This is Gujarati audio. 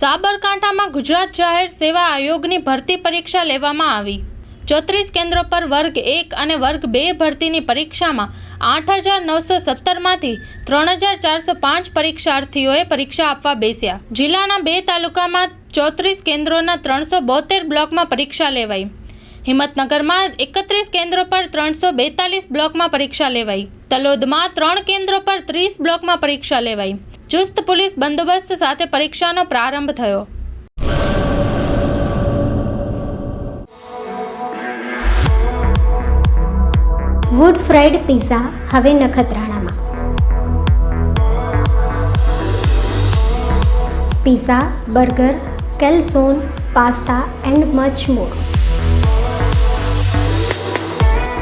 સાબરકાંઠામાં ગુજરાત જાહેર સેવા આયોગની ભરતી પરીક્ષા લેવામાં આવી. ચોત્રીસ કેન્દ્રો પર વર્ગ એક અને વર્ગ બે ભરતીની પરીક્ષામાં આઠ હજાર નવસો સત્તરમાંથી ત્રણ હજાર ચારસો પાંચ પરીક્ષાર્થીઓએ પરીક્ષા આપવા બેસ્યા. જિલ્લાના બે તાલુકામાં ચોત્રીસ કેન્દ્રોના ત્રણસો બોતેર બ્લોકમાં પરીક્ષા લેવાઈ. હિંમતનગરમાં એકત્રીસ કેન્દ્રો પર ત્રણસો બેતાલીસ બ્લોકમાં પરીક્ષા લેવાઈ. તલોદમાં ત્રણ કેન્દ્રો પર ત્રીસ બ્લોકમાં પરીક્ષા લેવાઈ. ચુસ્ત પોલીસ બંદોબસ્ત સાથે પરીક્ષાનો પ્રારંભ થયો. વુડ ફ્રાઈડ પિઝા હવે નખત્રાણામાં. Pizza burger calzone pasta and much more